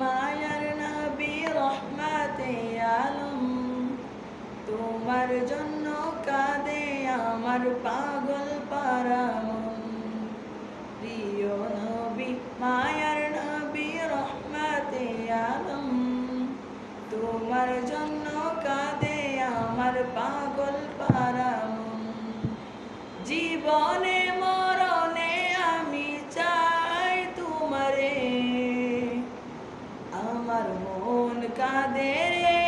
মায়ার নবী রহমাতে আলম। তোমার জন্য কাঁদে আমার পাগল পারামন প্রিয় নবী, মায়ার নবী রহমাতে আলম। তোমার জন্য কাঁদে আমার পাগল পারামন জীবনে মন কাঁদে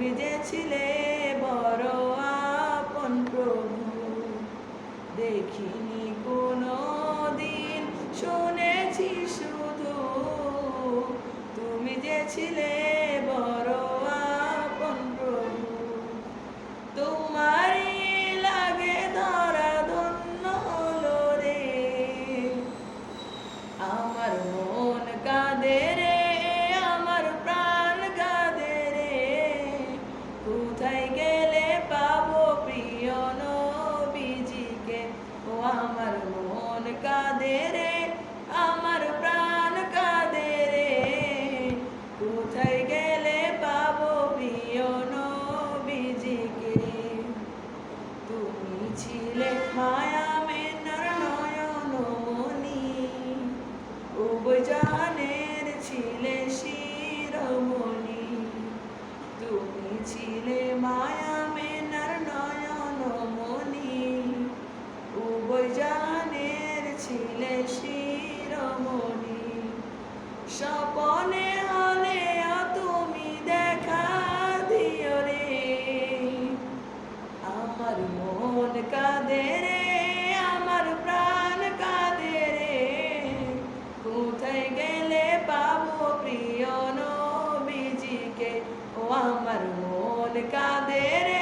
তুমি যে ছিলে বড় আপন প্রভু। দেখিনি কোনো দিন শুনেছি শুধু তুমি যে ছিলে কোথায় গেলে পাবো প্রিয় নবীজিকে? ও আমার মন কাদের আমার হইলে শিরমণি, স্বপনে হলে তুমি দেখা দিও রে। আমার মন কাঁদে রে, আমার প্রাণ কাঁদে রে। কোথায় গেলে পাবো প্রিয় নবীজিকে? ও আমার মন কাঁদে রে